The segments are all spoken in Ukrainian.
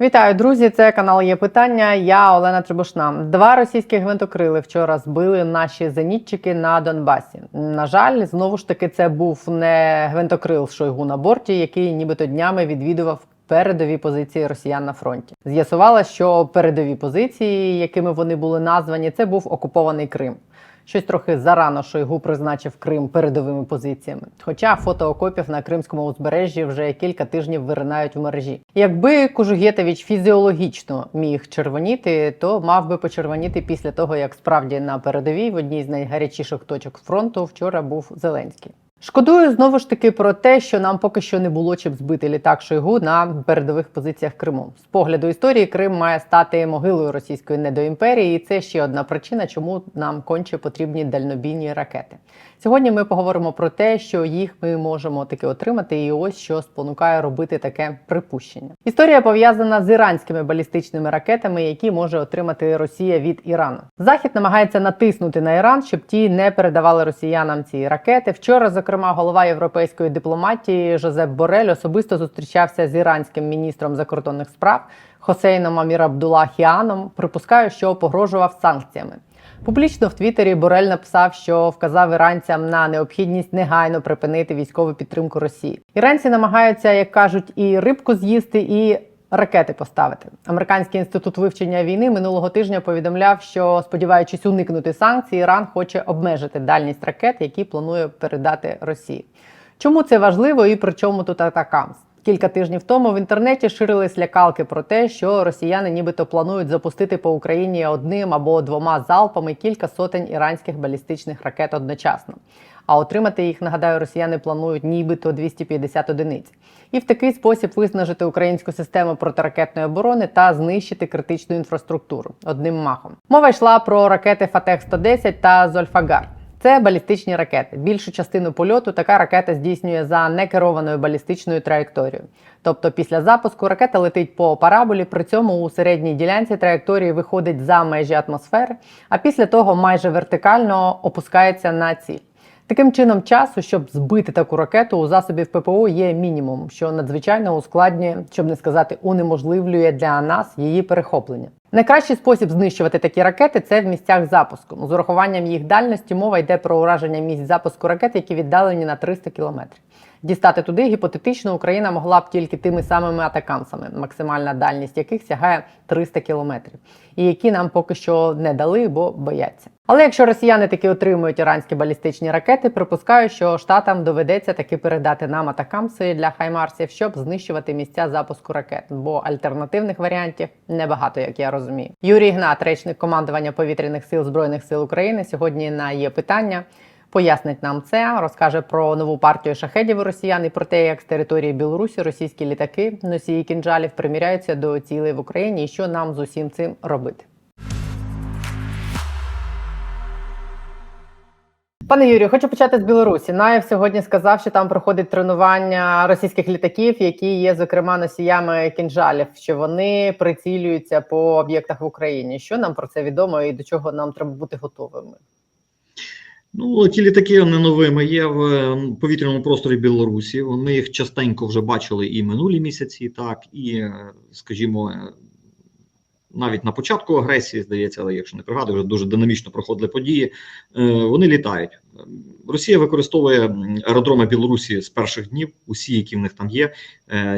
Вітаю, друзі! Це канал є питання. Я Олена Трибушна. Два російські гвинтокрили вчора збили наші зенітчики на Донбасі. На жаль, знову ж таки, це був не гвинтокрил Шойгу на борті, який нібито днями відвідував. Передові позиції росіян на фронті з'ясувалося, що передові позиції, якими вони були названі, це був окупований Крим. Щось трохи зарано Шойгу призначив Крим передовими позиціями. Хоча фото окопів на кримському узбережжі вже кілька тижнів виринають в мережі. Якби Кужугєтович фізіологічно міг червоніти, то мав би почервоніти після того, як справді на передовій в одній з найгарячіших точок фронту вчора був Зеленський. Шкодую знову ж таки про те, що нам поки що не було чим збити літак Шойгу на передових позиціях Криму. З погляду історії Крим має стати могилою російської недоімперії, і це ще одна причина, чому нам конче потрібні дальнобійні ракети. Сьогодні ми поговоримо про те, що їх ми можемо таки отримати, і ось що спонукає робити таке припущення. Історія пов'язана з іранськими балістичними ракетами, які може отримати Росія від Ірану. Захід намагається натиснути на Іран, щоб ті не передавали росіянам ці ракети. Вчора, зокрема, голова європейської дипломатії Жозеп Борель особисто зустрічався з іранським міністром закордонних справ Хосейном Амір Абдулахіаном. Припускаю, що погрожував санкціями. Публічно в Твіттері Борель написав, що вказав іранцям на необхідність негайно припинити військову підтримку Росії. Іранці намагаються, як кажуть, і рибку з'їсти, і ракети поставити. Американський інститут вивчення війни минулого тижня повідомляв, що сподіваючись уникнути санкцій, Іран хоче обмежити дальність ракет, які планує передати Росії. Чому це важливо і при чому тут атакамс? Кілька тижнів тому в інтернеті ширились лякалки про те, що росіяни нібито планують запустити по Україні одним або двома залпами кілька сотень іранських балістичних ракет одночасно. А отримати їх, нагадаю, росіяни планують нібито 250 одиниць. І в такий спосіб виснажити українську систему протиракетної оборони та знищити критичну інфраструктуру одним махом. Мова йшла про ракети Фатех 110 та Зольфагар. Це балістичні ракети. Більшу частину польоту така ракета здійснює за некерованою балістичною траєкторією. Тобто після запуску ракета летить по параболі, при цьому у середній ділянці траєкторії виходить за межі атмосфери, а після того майже вертикально опускається на ціль. Таким чином, часу, щоб збити таку ракету у засобів ППО, є мінімум, що надзвичайно ускладнює, щоб не сказати, унеможливлює для нас її перехоплення. Найкращий спосіб знищувати такі ракети це в місцях запуску. З урахуванням їх дальності мова йде про ураження місць запуску ракет, які віддалені на 300 кілометрів. Дістати туди гіпотетично Україна могла б тільки тими самими атакамсами, максимальна дальність яких сягає 300 кілометрів, і які нам поки що не дали, бо бояться. Але якщо росіяни таки отримують іранські балістичні ракети, припускаю, що штатам доведеться таки передати нам атакамси для хаймарсів, щоб знищувати місця запуску ракет, бо альтернативних варіантів небагато, як я розумію. Юрій Гнат, речник командування повітряних сил збройних сил України, сьогодні на є питання. Пояснить нам це, розкаже про нову партію шахедів росіян і про те, як з території Білорусі російські літаки, носії кінжалів приміряються до цілей в Україні, і що нам з усім цим робити. Пане Юрію, хочу почати з Білорусі. Наєв сьогодні сказав, що там проходить тренування російських літаків, які є зокрема носіями кінжалів, що вони прицілюються по об'єктах в Україні. Що нам про це відомо і до чого нам треба бути готовими? Ну, ті літаки не новими є в е, повітряному просторі Білорусі. Вони їх частенько вже бачили і минулі місяці, так і, е, скажімо, навіть на початку агресії, здається, але якщо не пригадую, вже дуже динамічно проходили події. Вони літають. Росія використовує аеродроми Білорусі з перших днів, усі, які в них там є.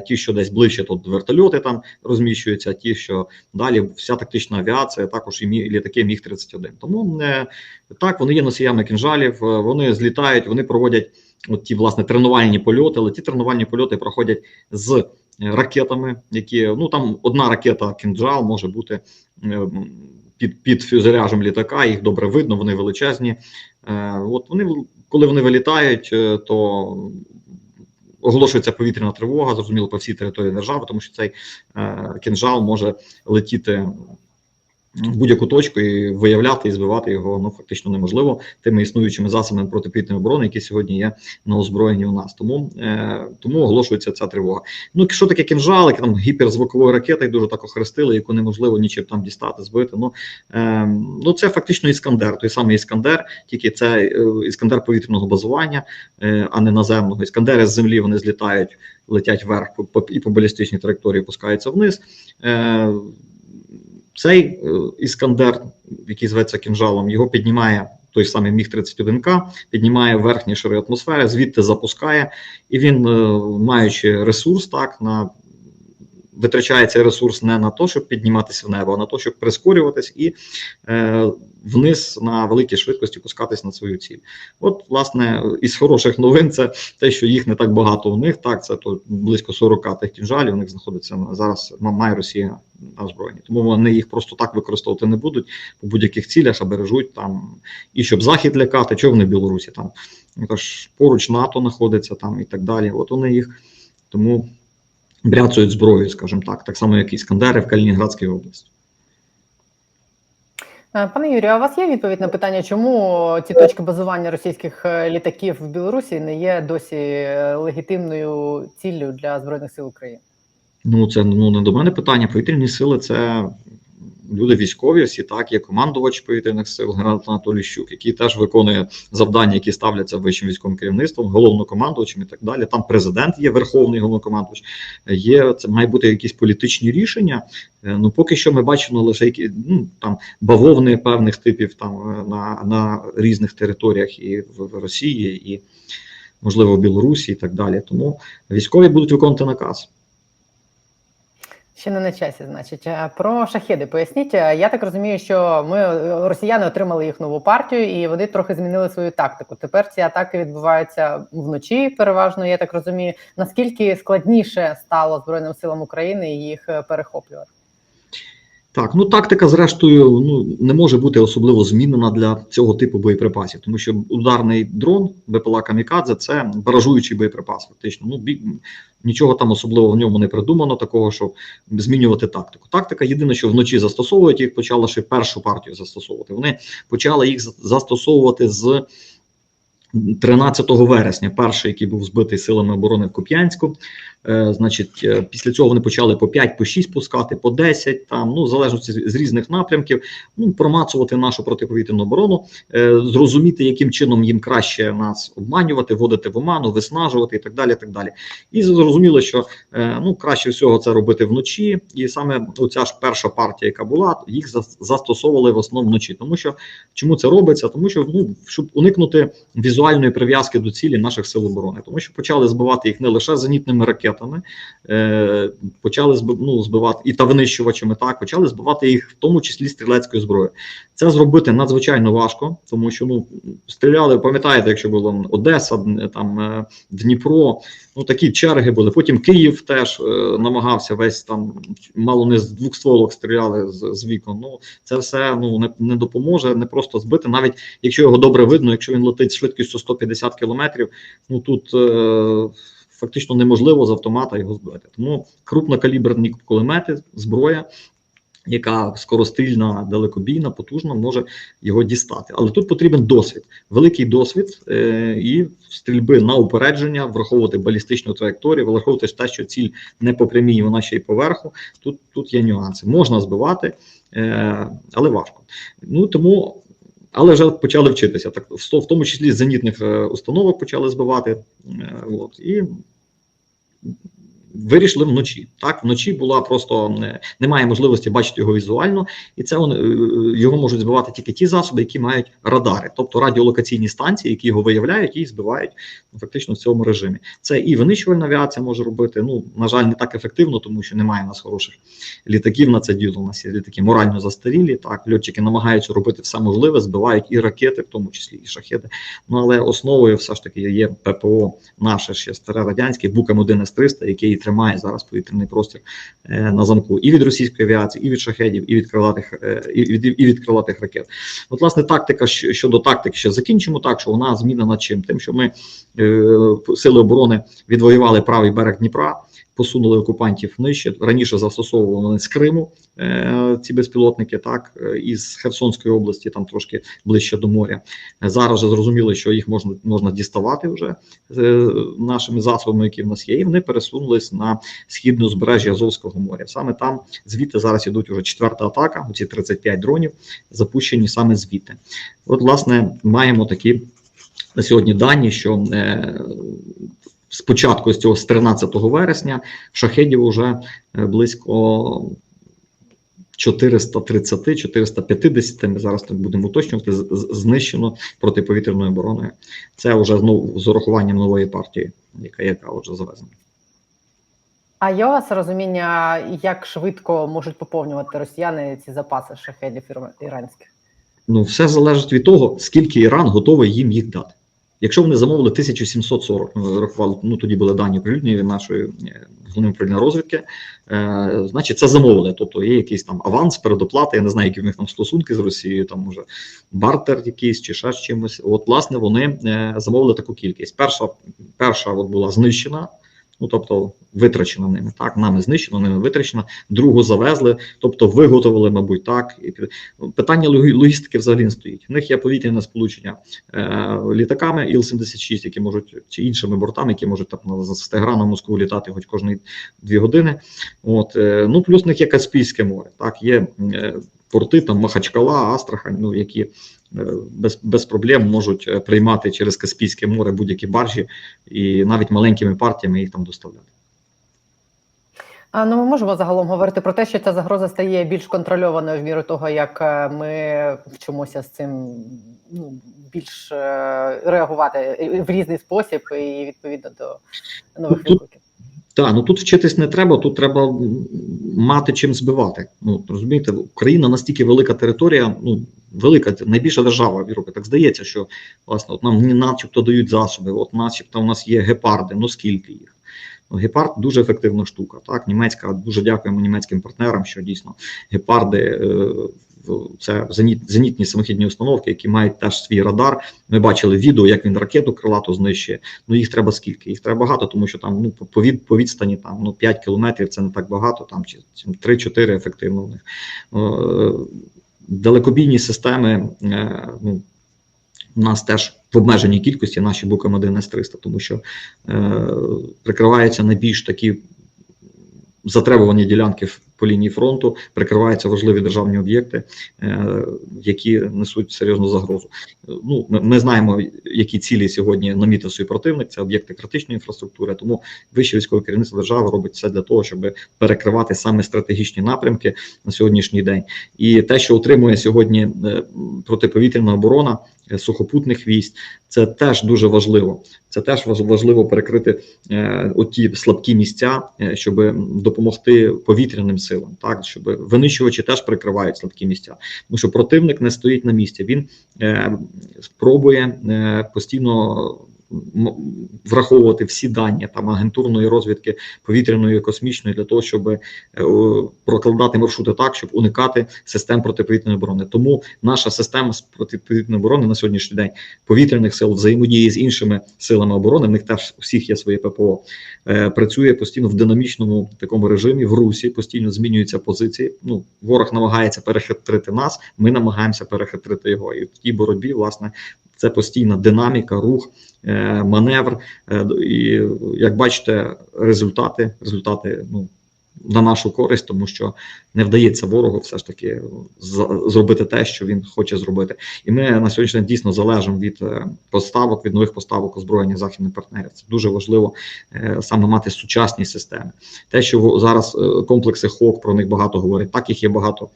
Ті, що десь ближче, тут вертольоти там розміщуються, ті, що далі вся тактична авіація, також і літаки Міг 31 Тому так вони є носіями кінжалів, вони злітають, вони проводять от ті власне тренувальні польоти, але ті тренувальні польоти проходять з ракетами, які ну там одна ракета кінжал може бути під під фюзеляжем літака. Їх добре видно, вони величезні. От вони коли вони вилітають, то оголошується повітряна тривога, зрозуміло, по всій території держави, тому що цей кінжал може летіти будь-яку точку і виявляти і збивати його ну фактично неможливо тими існуючими засобами протиповітряної оборони, які сьогодні є на озброєнні у нас. Тому е, тому оголошується ця тривога. Ну що таке кінжал, яке там гіперзвукової ракети, дуже так охрестили, яку неможливо нічим там дістати, збити. Ну е, ну це фактично іскандер, той самий іскандер, тільки це е, іскандер повітряного базування, е, а не наземного. Іскандери з землі вони злітають, летять вверх і по балістичній траєкторії пускаються вниз. Е, цей е, іскандер, який зветься кінжалом, його піднімає той самий міг 31 к піднімає верхні шари атмосфери, звідти запускає, і він, е, маючи ресурс, так на витрачає цей ресурс не на те, щоб підніматися в небо, а на те, щоб прискорюватись і е, вниз на великій швидкості пускатись на свою ціль. От, власне, із хороших новин це те, що їх не так багато у них. Так, це то близько 40 тих кінжалів. У них знаходиться зараз має Росія на озброєнні. Тому вони їх просто так використовувати не будуть по будь-яких цілях, а бережуть там і щоб захід лякати, чого вони в Білорусі там. Тож поруч НАТО знаходиться там і так далі. От вони їх тому бряцують зброю, скажімо так, так само, як і Іскандери в Калінінградській області. Е, Пане Юрію, а у вас є відповідь на питання, чому ці точки базування російських е, літаків в Білорусі не є досі е, легітимною ціллю для збройних сил України? Ну, це ну не до мене питання. Повітряні сили це люди військові, всі так, є командувач повітряних сил, генерал Анатолій Щук, який теж виконує завдання, які ставляться вищим військовим керівництвом, головнокомандувачем і так далі. Там президент є верховний головнокомандувач. Є це має бути якісь політичні рішення. Е, Ну поки що ми бачимо лише які ну там бавовни певних типів там е, на, на різних територіях і в, Росії, і можливо в Білорусі, і так далі. Тому військові будуть виконувати наказ. Ще не на часі, значить. Е, Про шахеди поясніть. Е, Я так розумію, що ми е, росіяни отримали їх нову партію, і вони трохи змінили свою тактику. Тепер ці атаки відбуваються вночі, переважно, я так розумію. Наскільки складніше стало Збройним силам України їх перехоплювати? Так, ну тактика, зрештою, ну не може бути особливо змінена для цього типу боєприпасів, тому що ударний дрон БПЛА Камікадзе це баражуючий боєприпас. Фактично, ну бі, нічого там особливо в ньому не придумано, такого, щоб змінювати тактику. Тактика єдине, що вночі застосовують їх, почала ще першу партію застосовувати. Вони почали їх застосовувати з 13 вересня, перший, який був збитий силами оборони в Куп'янську. Е, значить, е, після цього вони почали по 5, по 6 пускати, по 10, там, ну, в залежності з, різних напрямків, ну, промацувати нашу протиповітряну оборону, е, зрозуміти, яким чином їм краще нас обманювати, вводити в оману, виснажувати і так далі. так далі. І зрозуміло, що ну, краще всього це робити вночі. І саме оця ж перша партія, яка була, їх зас- застосовували в основному вночі. Тому що чому це робиться? Тому що ну, щоб уникнути візуальної прив'язки до цілі наших сил оборони, тому що почали збивати їх не лише зенітними ракетами, е, почали ну, збивати і та винищувачами, так почали збивати їх, в тому числі стрілецькою зброєю. Це зробити надзвичайно важко, тому що ну стріляли, пам'ятаєте, якщо було Одеса, там е, Дніпро, ну такі черги були. Потім Київ теж е, намагався весь там мало не з двох стволок стріляли з, з вікон. Ну це все ну не, не допоможе, не просто збити, навіть якщо його добре видно, якщо він летить швидкістю 150 кілометрів, ну тут е, фактично неможливо з автомата його збити. Тому крупнокаліберні кулемети, зброя. Яка скоростильна, далекобійна, потужна, може його дістати. Але тут потрібен досвід, великий досвід е, і стрільби на упередження, враховувати балістичну траєкторію, враховувати те, що ціль не по прямій, вона ще й поверху. Тут тут є нюанси. Можна збивати, е, але важко. Ну тому але вже почали вчитися. Так в в тому числі з зенітних е, установок почали збивати. Е, от і вирішили вночі. Так, вночі була просто не, немає можливості бачити його візуально, і це вони, е, його можуть збивати тільки ті засоби, які мають радари, тобто радіолокаційні станції, які його виявляють і збивають ну, фактично в цьому режимі. Це і винищувальна авіація може робити. Ну на жаль, не так ефективно, тому що немає у нас хороших літаків на це діло. У нас є літаки морально застарілі. Так, льотчики намагаються робити все можливе, збивають і ракети, в тому числі і шахеди. Ну але основою все ж таки є ППО наше ще старе радянське Букам 1 С 300 який тримає зараз повітряний простір е, на замку і від російської авіації, і від шахедів, і від крилатих е, і від, і від крилатих ракет. От, власне, тактика щодо тактики ще закінчимо так, що вона змінена чим? Тим, що ми е, сили оборони відвоювали правий берег Дніпра, посунули окупантів нижче. Раніше застосовували вони з Криму е, ці безпілотники, так е, із Херсонської області, там трошки ближче до моря. Зараз вже зрозуміли, що їх можна можна діставати вже е, нашими засобами, які в нас є, і вони пересунулись на східне узбережжя Азовського моря. Саме там звідти зараз ідуть уже четверта атака. Оці 35 дронів запущені саме звідти. От, власне, маємо такі на сьогодні дані, що е, спочатку з цього з 13 вересня шахедів вже е, близько 430, 450, ми зараз так будемо уточнювати, знищено протиповітряною обороною. Це вже знову з урахуванням нової партії, яка, яка вже завезена. А є у вас розуміння, як швидко можуть поповнювати росіяни ці запаси шахедів іранських? Ну, все залежить від того, скільки Іран готовий їм їх дати. Якщо вони замовили 1740, ну, рахували, ну тоді були дані оприлюднені нашої е, головної управління розвідки, е, значить це замовили. Тобто є якийсь там аванс, передоплата, я не знаю, які в них там стосунки з Росією, там може бартер якийсь чи ще з чимось. От, власне, вони е, замовили таку кількість. Перша, перша от була знищена. Ну, тобто витрачена ними, так, нами знищено, ними витрачена, другу завезли, тобто виготовили, мабуть, так. І питання логістики взагалі не стоїть. В них є повітряне сполучення е, літаками Іл-76, які можуть, чи іншими бортами, які можуть там на- з Теграна в Москву літати хоч кожні дві години. От, е, ну, плюс в них є Каспійське море, так, є е, порти, там Махачкала, Астрахань, ну, які без, без проблем можуть е, приймати через Каспійське море будь-які баржі і навіть маленькими партіями їх там доставляти. А ну ми можемо загалом говорити про те, що ця загроза стає більш контрольованою в міру того, як е, ми вчимося з цим ну, більш е, реагувати в різний спосіб і відповідно до нових викликів. Так, ну тут вчитись не треба, тут треба мати чим збивати. Ну розумієте, Україна настільки велика територія, ну велика найбільша держава в Європі. Так здається, що власне от нам начебто дають засоби, от начебто у нас є гепарди. Ну скільки їх? Гепард дуже ефективна штука. Так, німецька дуже дякуємо німецьким партнерам, що дійсно гепарди е, це зеніт, зенітні самохідні установки, які мають теж свій радар. Ми бачили відео, як він ракету крилату знищує. Ну їх треба скільки? Їх треба багато, тому що там ну по- від по відстані там ну 5 кілометрів це не так багато, там чи 3-4 ефективно в них. Е, Далекобійні системи. е, Ну у нас теж в обмеженій кількості наші букам 1 с 300 тому що е, прикриваються найбільш такі затребувані ділянки в- по лінії фронту, прикриваються важливі державні об'єкти, е, які несуть серйозну загрозу. Ну, ми, ми знаємо, які цілі сьогодні намітив свій противник. Це об'єкти критичної інфраструктури. Тому вище військове керівництво держави робить все для того, щоб перекривати саме стратегічні напрямки на сьогоднішній день. І те, що отримує сьогодні е, протиповітряна оборона е, сухопутних військ, це теж дуже важливо. Це теж важ- важливо перекрити оті слабкі місця, щоб допомогти повітряним силам, так щоб винищувачі теж прикривають слабкі місця. Тому що противник не стоїть на місці. Він е, спробує е, постійно. М- Враховувати всі дані там агентурної розвідки повітряної космічної для того, щоб е, прокладати маршрути так, щоб уникати систем протиповітряної оборони. Тому наша система з протиповітряної оборони на сьогоднішній день повітряних сил взаємодії з іншими силами оборони. В них теж у всіх є своє ППО. Е, працює постійно в динамічному такому режимі. В русі постійно змінюються позиції. Ну ворог намагається перехитрити нас. Ми намагаємося перехитрити його. І в тій боротьбі, власне, це постійна динаміка, рух, маневр. Е, І як бачите, результати, результати ну на нашу користь, тому що не вдається ворогу все ж таки зробити те, що він хоче зробити. І ми на сьогоднішній день дійсно залежимо від е, поставок, від нових поставок озброєння західних партнерів. Це дуже важливо е, саме мати сучасні системи. Те, що зараз е, комплекси ХОК про них багато говорять, так їх є багато.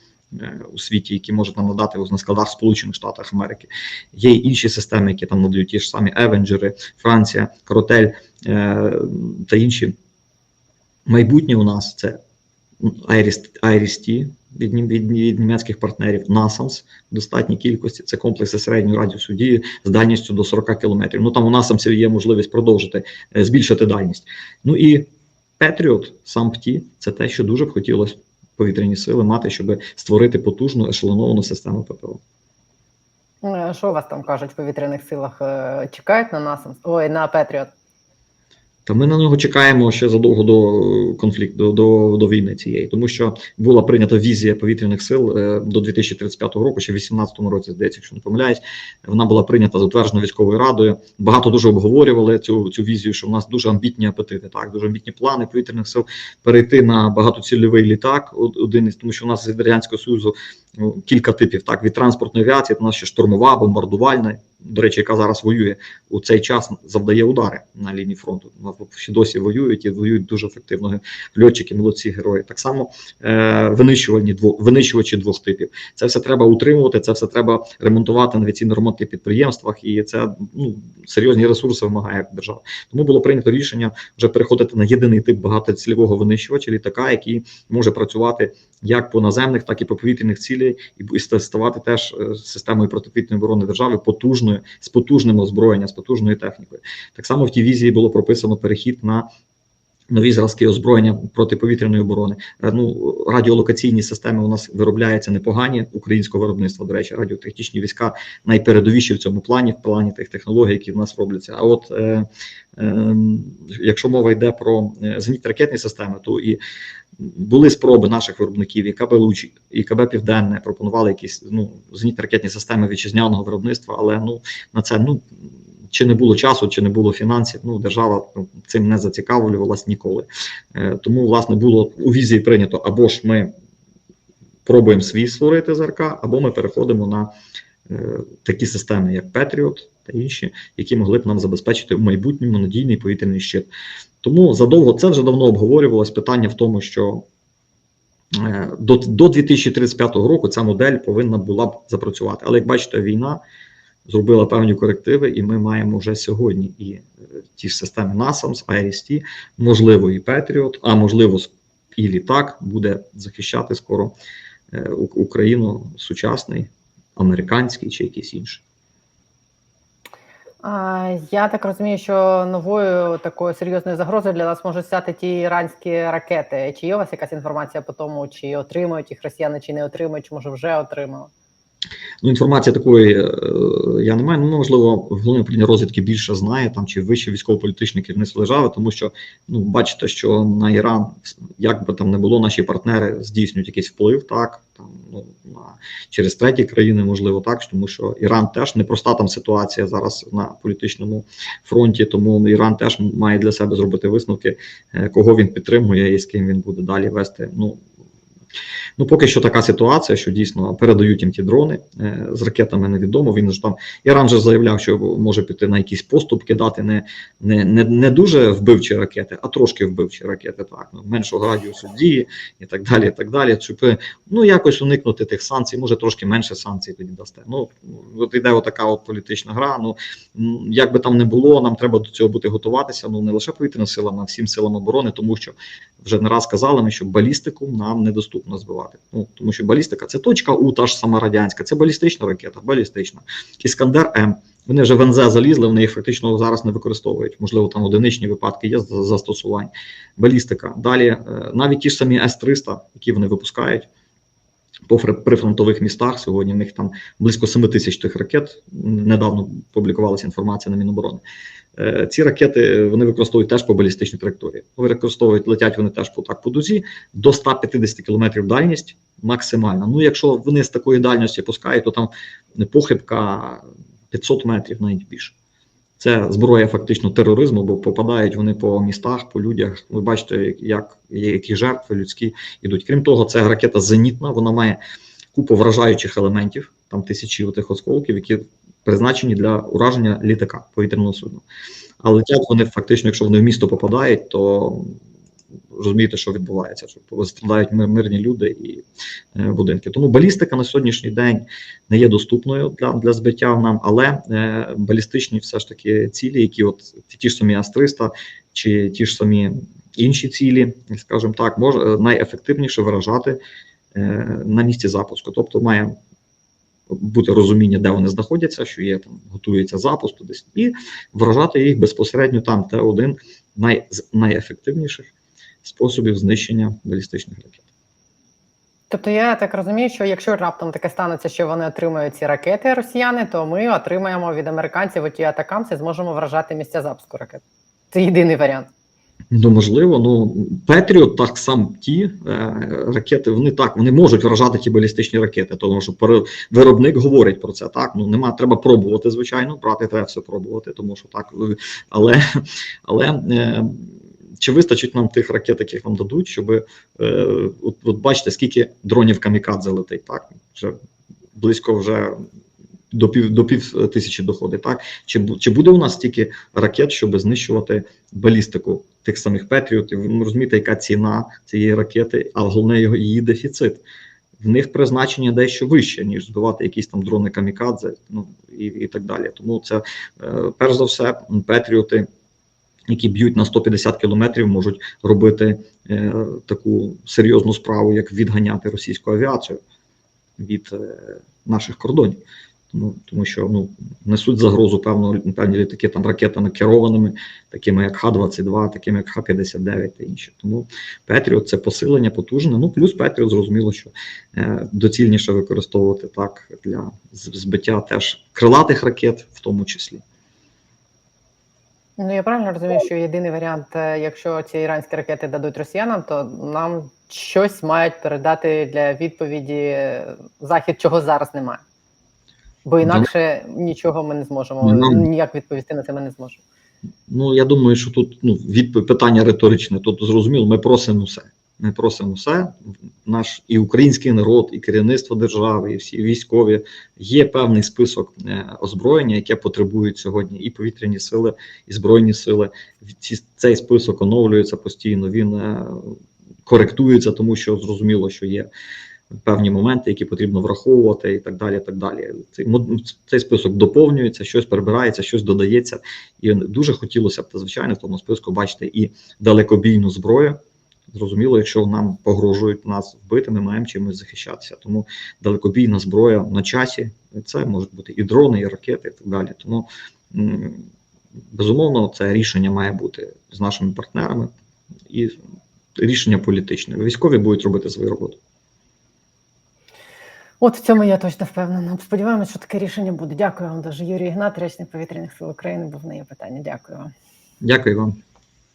У світі, які можуть нам надати на складах Сполучених Штатах Америки, є й інші системи, які там надають ті ж самі Евенджери, Франція, Кротель е, та інші. Майбутнє у нас це Iris, Iris-T від, від, від німецьких партнерів, NASAMS в достатній кількості. Це комплекси середньої радіусу дії з дальністю до 40 кілометрів. Ну там у NASAMS є можливість продовжити, е, збільшити дальність. Ну і Петріот, сам ПТІ, це те, що дуже б хотілося повітряні сили мати, щоб створити потужну ешелоновану систему ППО. Е, Що у вас там кажуть в повітряних силах? Е, Чекають на нас? Ой, на Петріот. Та ми на нього чекаємо ще задовго до конфлікту, до, до, війни цієї, тому що була прийнята візія повітряних сил е, до 2035 року, ще в 2018 році, здається, якщо не помиляюсь, вона була прийнята затверджена військовою радою. Багато дуже обговорювали цю цю візію, що в нас дуже амбітні апетити, так дуже амбітні плани повітряних сил перейти на багатоцільовий літак. Один із тому, що у нас від радянського союзу ну, кілька типів, так від транспортної авіації, то у нас ще штурмова, бомбардувальна. До речі, яка зараз воює у цей час, завдає удари на лінії фронту. Ще досі воюють і воюють дуже ефективно. Льотчики, молодці герої. Так само е, винищувальні дво, винищувачі двох типів. Це все треба утримувати, це все треба ремонтувати на авіаційно-ремонтних підприємствах, і це ну серйозні ресурси вимагає держава. Тому було прийнято рішення вже переходити на єдиний тип багатоцільового винищувача літака, який може працювати як по наземних, так і по повітряних цілей, і бу- і ставати теж е, системою протиповітряної оборони держави потужною з потужним озброєнням, з потужною технікою. Так само в тій візії було прописано перехід на. Нові зразки озброєння протиповітряної оборони. Е, Ну радіолокаційні системи у нас виробляються непогані українського виробництва. До речі, радіотехнічні війська найпередовіші в цьому плані, в плані тих технологій, які в нас робляться. А от е, е, якщо мова йде про е, зенітно ракетні системи, то і були спроби наших виробників, і КБ Луч, і КБ Південне пропонували якісь ну зенітно ракетні системи вітчизняного виробництва, але ну на це ну чи не було часу, чи не було фінансів. Ну держава ну, цим не зацікавлювалась ніколи. Е, тому власне було у візії прийнято або ж ми пробуємо свій створити ЗРК, або ми переходимо на е, такі системи, як Patriot та інші, які могли б нам забезпечити в майбутньому надійний повітряний щит. Тому задовго це вже давно обговорювалось питання в тому, що е, до, до 2035 року ця модель повинна була б запрацювати. Але як бачите, війна зробила певні корективи, і ми маємо вже сьогодні і е, ті ж системи NASAMS, IRIS-T, можливо, і Patriot, а можливо, і літак буде захищати скоро е, Україну сучасний, американський чи якийсь інший. Я так розумію, що новою такою серйозною загрозою для нас можуть стати ті іранські ракети. Чи є у вас якась інформація по тому, чи отримують їх росіяни, чи не отримують, чи може вже отримали? Ну, інформації такої е, я не маю. Ну, можливо, головне управління розвідки більше знає там чи вище військово-політичне керівництво держави, тому що ну бачите, що на Іран, як би там не було, наші партнери здійснюють якийсь вплив, так там ну на через треті країни, можливо, так тому що Іран теж непроста там ситуація зараз на політичному фронті, тому Іран теж має для себе зробити висновки, е, кого він підтримує і з ким він буде далі вести. Ну Ну, поки що така ситуація, що дійсно передають їм ті дрони е, з ракетами невідомо. Він ж там Іран же заявляв, що може піти на якісь поступки, дати не, не, не, не дуже вбивчі ракети, а трошки вбивчі ракети, так ну, меншого радіусу дії і так далі. і так далі. Щоб ну якось уникнути тих санкцій, може трошки менше санкцій тоді дасте. Ну от іде отака от політична гра. Ну як би там не було, нам треба до цього бути готуватися. Ну не лише повітряним силам, а всім силам оборони, тому що вже не раз казали ми, що балістику нам недоступно збивати. Ну тому що балістика це точка У, та ж сама радянська, це балістична ракета, балістична. Іскандер М. Вони вже в НЗ залізли, вони їх фактично зараз не використовують. Можливо, там одиничні випадки є за- застосувань. Балістика. Далі е, навіть ті ж самі С-300, які вони випускають. По прифронтових містах сьогодні в них там близько 7 тисяч тих ракет. Недавно публікувалася інформація на Міноборони. Е, Ці ракети вони використовують теж по балістичній траєкторії. Використовують, летять вони теж по так по дузі до 150 км дальність максимальна. Ну, якщо вони з такої дальності пускають, то там похибка 500 метрів навіть більше. Це зброя фактично тероризму, бо попадають вони по містах, по людях. Ви бачите, як які жертви людські йдуть. Крім того, це ракета зенітна, вона має купу вражаючих елементів, там тисячі отих осколків, які призначені для ураження літака повітряного судна. А летять вони фактично, якщо вони в місто попадають, то розумієте, що відбувається, що страдають мирні люди і е, будинки. Тому балістика на сьогоднішній день не є доступною для, для збиття нам, але е, балістичні все ж таки цілі, які от ті ж самі Ас-300 чи ті ж самі інші цілі, скажімо так, може найефективніше виражати е, на місці запуску. Тобто має бути розуміння, де вони знаходяться, що є там, готується запуск десь, і вражати їх безпосередньо там. Це один най, з найефективніших способів знищення балістичних ракет. Тобто я так розумію, що якщо раптом таке станеться, що вони отримають ці ракети росіяни, то ми отримаємо від американців оті атакамси, зможемо вражати місця запуску ракет. Це єдиний варіант. Ну, можливо, ну Петріот так сам ті е, ракети, вони так вони можуть вражати ті балістичні ракети, тому що виробник говорить про це. Так, ну нема, треба пробувати, звичайно, брати треба все пробувати, тому що так, але, але е, чи вистачить нам тих ракет, яких нам дадуть, щоб е, от, от бачите, скільки дронів камікадзе летить, так вже близько вже. До пів до пів тисячі доходить, так чи чи буде у нас стільки ракет, щоб знищувати балістику тих самих Петріотів? Ви розумієте, яка ціна цієї ракети, а головне його її дефіцит. В них призначення дещо вище, ніж збивати якісь там дрони камікадзе, ну і, і так далі. Тому це е, перш за все, Петріоти, які б'ють на 150 кілометрів, можуть робити е, таку серйозну справу, як відганяти російську авіацію від е, наших кордонів. Тому, тому що ну несуть загрозу певно певні літаки там ракетами керованими, такими як Х-22, такими як Х-59 та інші. Тому Петріот це посилення потужне. Ну плюс Петріот зрозуміло, що е, доцільніше використовувати так для збиття теж крилатих ракет, в тому числі. Ну я правильно розумію, що єдиний варіант, е, якщо ці іранські ракети дадуть росіянам, то нам щось мають передати для відповіді е, захід, чого зараз немає. Бо інакше нічого ми не зможемо. Нам- Ніяк відповісти на це ми не зможемо. Ну я думаю, що тут ну відповідь питання риторичне. Тут зрозуміло, ми просимо все. Ми просимо все. Наш і український народ, і керівництво держави, і всі військові. Є певний список е, озброєння, яке потребують сьогодні і повітряні сили, і збройні сили. Ці, цей список оновлюється постійно. Він е, коректується, тому що зрозуміло, що є певні моменти, які потрібно враховувати, і так далі. Так далі. Цей, цей список доповнюється, щось прибирається, щось додається. І дуже хотілося б, звичайно, в тому списку бачити і далекобійну зброю. Зрозуміло, якщо нам погрожують нас вбити, ми маємо чимось захищатися. Тому далекобійна зброя на часі це можуть бути і дрони, і ракети, і так далі. Тому безумовно, це рішення має бути з нашими партнерами і рішення політичне. Військові будуть робити свою роботу. От в цьому я точно впевнена. Сподіваємось, що таке рішення буде. Дякую вам дуже. Юрій Ігнат, речник повітряних сил України, був неї питання. Дякую вам. Дякую вам.